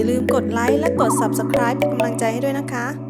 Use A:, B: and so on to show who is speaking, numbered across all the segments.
A: อย่าลืมกดไลค์และกด Subscribe เป็นกำลังใจให้ด้วยนะคะ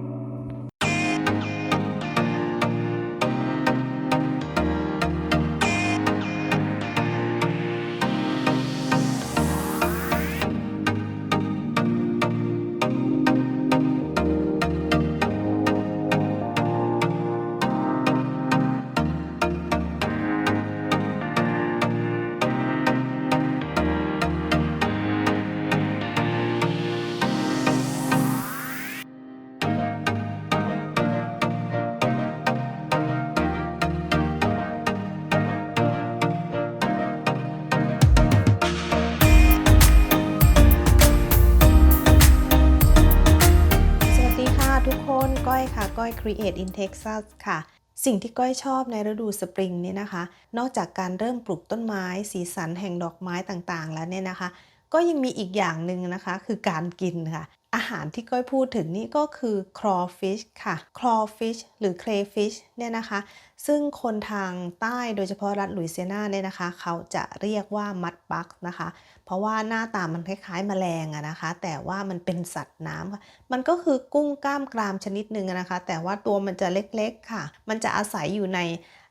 A: นก้อยค่ะก้อย Create in Texas ค่ะ สิ่งที่ก้อยชอบในฤดูสปริงเนี่ยนะคะ นอกจากการเริ่มปลูกต้นไม้ สีสันแห่งดอกไม้ต่างๆ แล้วเนี่ยนะคะ ก็ยังมีอีกอย่างหนึ่งนะคะ คือการกินค่ะ อาหารที่ก้อยพูดถึงนี่ก็คือ crawfish ค่ะ crawfish หรือ crayfish เนี่ยนะคะ ซึ่งคนทางใต้โดยเฉพาะรัฐลุยเซียนาเนี่ยนะคะ เขาจะเรียกว่ามัดบักนะคะ เพราะว่าหน้าตามันคล้ายๆแมลงอะนะคะ แต่ว่ามันเป็นสัตว์น้ำค่ะมันก็คือกุ้งกล้ามกรามชนิดหนึ่งอะนะคะ แต่ว่าตัวมันจะเล็กๆค่ะ มันจะอาศัยอยู่ใน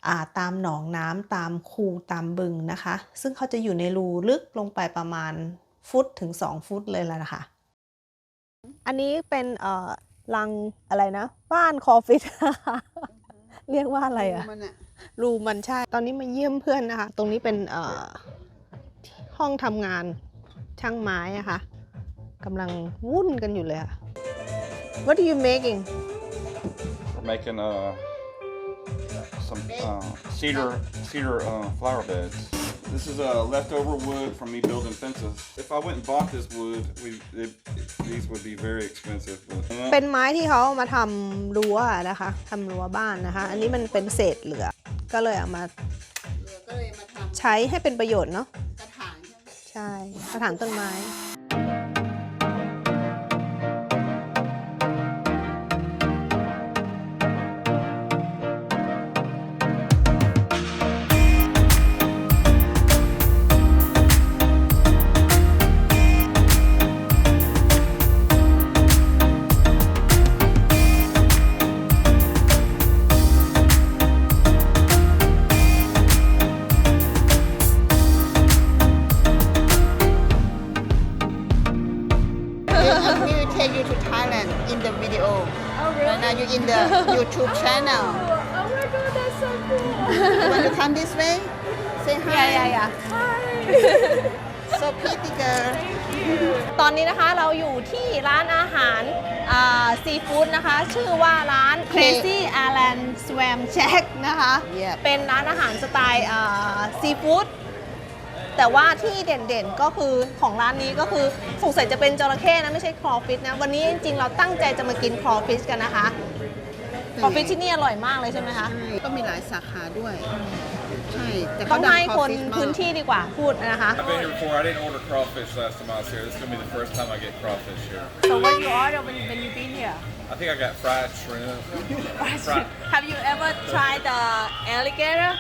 A: อ่าตามหนองน้ำตามคูตามบึงนะคะ ซึ่งเขาจะอยู่ในรูลึกลงไปประมาณฟุตถึง 2 ฟุตเลยล่ะนะคะอันนี้เป็นเอ่อรังอะไรนะ บ้านคอฟิตเรียกว่าอะไรอะ
B: มันอะ
A: รูมันใช่ ตอนนี้มาเยี่ยมเพื่อนนะคะ ตรงนี้เป็นเอ่อ ห้องทำงานช่างไม้อะคะ่ะกำลังวุ่นกันอยู่เลยอะ What are you making
C: We're making uh, some uh, cedar cedar uh, flower beds. This is uh, leftover wood from me building fences. If I went and bought this wood, we it, these would be very expensive. But,
A: เป็นไม้ที่เขาเอามาทำรั้วอะนะคะทำรั้วบ้านนะคะ อันนี้มันเป็นเศษเหลือ ก็เลยเอามา
B: เรือก็เลยมาท
A: ใช้ให้เป็นประโยชน์เนาะำ
B: กระถางใช่ไหม
A: ใช่กระถางต้นไม้
B: in the video.
D: Oh, really?
B: Right now you in the YouTube channel.
D: Oh my god, that's so cool.
B: You want to come this way? Say hi.
A: Yeah, yeah, yeah.
B: So pretty girl.
A: ตอนนี้นะคะเราอยู่ที่ร้านอาหารซีฟู้ดนะคะ ชื่อว่าร้าน Crazy Island Swam Shack นะคะ
B: Yep.
A: เป็นร้านอาหารสไตล์ซีฟู้ด แต่ว่าที่เด่นๆก็คือของร้านนี้ก็คือสงสัยจะเป็นจระเข้นะไม่ใช่ครอฟิชนะ วันนี้จริงๆ เราตั้งใจจะมากินครอฟิชกันนะคะครอฟิชที่นี่อร่อยมากเลยใช่ไหมคะ
B: ใช่ก็มีหลายสาขาด้วย ใช่ แต่
A: ต้
B: เขา
A: อง
B: ดัง
A: ให้คน
B: crawfish มาก
A: พื้นที่ดีกว่าพูดนะคะ
C: I've been here before. I didn't order crawfish last time I was here. This is gonna be the first time I get crawfish here.
D: So what you order when, when you been here?
C: I think I got fried shrimp. Fried.
D: Have you ever tried the alligator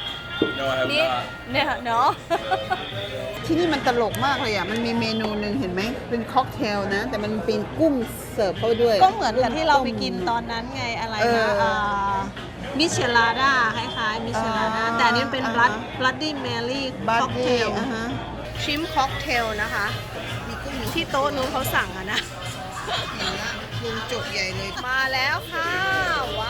C: No, I have
D: meat?
C: not.
D: No, no.
B: ที่นี่มันตลกมากเลยอะ มันมีเมนูหนึ่งเห็นไหม เป็นค็อกเทลนะ แต่มันเป็นกุ้งเสิร์ฟเข้าด้วย
A: ก็เหมือนกับที่เราไปกินตอนนั้นไงอะไร
B: เอ
A: นะ
B: อ
A: มิเชลาดาคล้ายๆมิเชลาดา
B: อ่า
A: แต่อันนี้เป็น
B: อ่า
A: บลัดบลัดดี้เมลี่
B: บัด
A: ค็อกเท
B: ดี้
A: ล
B: อะฮะ
A: ชิมค็อกเทลนะคะ
B: มีกุ้งมี
A: ที่โต๊ะนู้นเขาสั่งอะนะ
B: เห็นละลุงจบใหญ่เลย
A: มาแล้วค่ะ ว้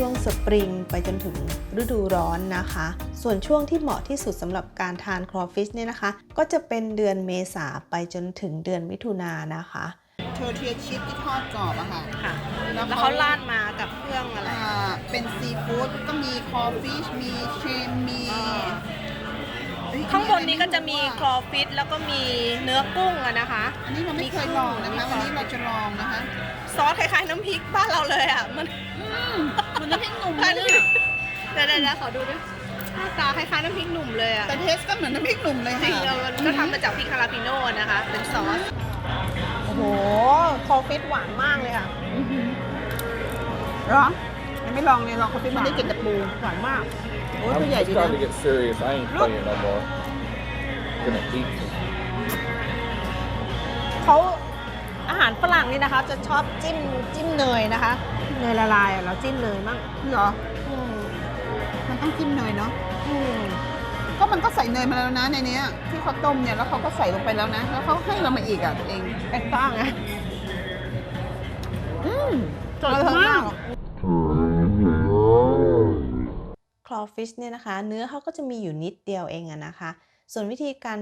A: ช่วงสปริงไปจนถึงฤดูร้อนนะคะ ส่วนช่วงที่เหมาะที่สุดสำหรับการทานครอฟิชเนี่ยนะคะ ก็จะเป็นเดือนเมษาไปจนถึงเดือนมิถุนายนนะคะ
B: เทอร์เทียชิปที่ทอดกรอบอะค่ะ
A: ค่ะ
B: แล้ว
A: แล้ว
B: เขา
A: เขาราดมากับเครื่องอะไร
B: อ่าเป็นซีฟู้ดก็มีคอฟิชมีเชมมีเอ้ย
A: ข้างบนนี้ก็จะมีครอฟิชแล้วก็มีเนื้อกุ้งอะนะคะ
B: อันนี้เราไม่เคยลองนะคะ วันนี้เราจะลองนะคะ
A: ซอสคล้ายๆน้ำพริกบ้านเราเลยอะ มัน
B: มันน้ำพริกหนุ่ม
A: คล้าย
B: เล
A: น้ำพ
B: ย
A: ริกเดี๋ยวเดี๋ยวขอดูด้วยหน้าตาคล้ายๆน้ำพริกหนุ่มเลยอะ
B: แต่เทสก็เหมือนน้ำพริกหนุ่มเลย
A: จริ
B: ค่ะ
A: งๆมันก็ทำมาจากพริกคาราปิโน่นะคะ เป็นซอส โอ้โหคอฟิตหวานมากเลยค่ะ
B: เหรอยังไม่ลองเลยลองเขาฟิมันได้กินแต่ปู
A: หวานมาก
B: โอ้ย
C: I'm
B: ตัวใหญ่
C: just
B: ดี
C: trying to
B: นะ
C: get serious. I ain't playing no more. Gonna eat.
A: เขาอาหารฝรั่งนี่นะคะ จะชอบจิ้มจิ้มเนยนะคะ เนยละลายอะเราจิ้มเนยมั่ง
B: เหรอ
A: อืม
B: มันต้องจิ้มเนยเนาะ
A: อืม
B: ก็มันก็ใส่เนยมาแล้วนะในเนี้ยที่เขาต้มเนี่ยแล้วเขาก็ใส่ลงไปแล้วนะ แล้วเขาให้เรามาอีกอะตัวเอง
A: เป็นบ้างนะ
B: อืม
A: อร่อยมาก คลอฟิชเนี่ยนะคะ เนื้อเขาก็จะมีอยู่นิดเดียวเองอะนะคะ ส่วนวิธีการ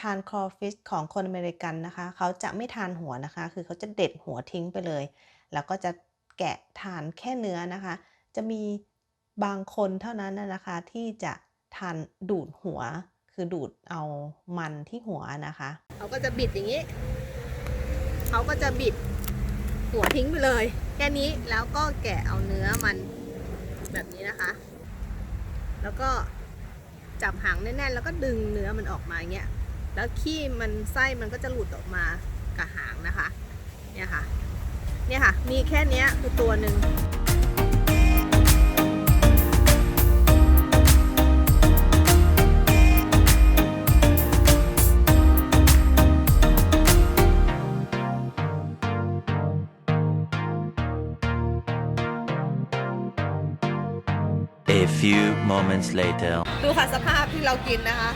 A: ทานคอฟิชของคนอเมริกันนะคะ เขาจะไม่ทานหัวนะคะ คือเขาจะเด็ดหัวทิ้งไปเลย แล้วก็จะแกะทานแค่เนื้อนะคะ จะมีบางคนเท่านั้นนะนะคะที่จะทานดูดหัว คือดูดเอามันที่หัวนะคะเขาก็จะบิดอย่างนี้ เขาก็จะบิดหัวทิ้งไปเลย แค่นี้แล้วก็แกะเอาเนื้อมันแบบนี้นะคะ แล้วก็จับหางแน่นๆ แล้วก็ดึงเนื้อมันออกมาอย่างเงี้ย แล้วขี้มันไส้มันก็จะหลุดออกมากับหางนะคะ เนี่ยค่ะ เนี่ยค่ะ มีแค่เนี้ยคือตัวหนึ่ง
E: A few moments later.
A: ดูค่ะสภาพที่เรากินนะคะ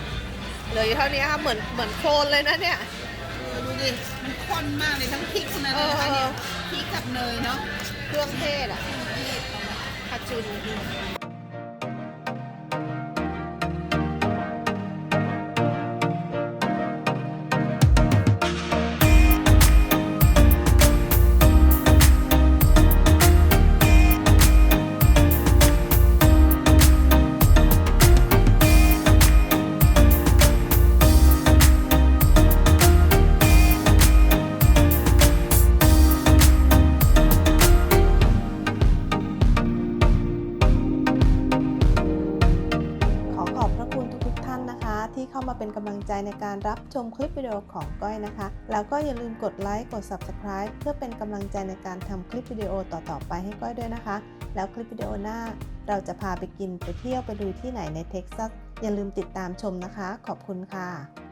A: เหลืออยู่เท่านี้ค่ะเหมือนเหมือนโคลนเลยนะเนี่ย
B: เออดูดิมันข้นมากเลยทั้งพริกทั้งนั้นเลยนะคะ
A: เออ
B: เนี่ยพริกกับเนยเนาะ
A: เครื่องเทศอะคาจุน ในการรับชมคลิปวิดีโอของก้อยนะคะ แล้วก็อย่าลืมกดไลค์กด Subscribe เพื่อเป็นกำลังใจในการทำคลิปวิดีโอต่อ ๆ ไปให้ก้อยด้วยนะคะ แล้วคลิปวิดีโอหน้า เราจะพาไปกินไปเที่ยวไปดูที่ไหนในเท็กซัสอย่าลืมติดตามชมนะคะ ขอบคุณค่ะ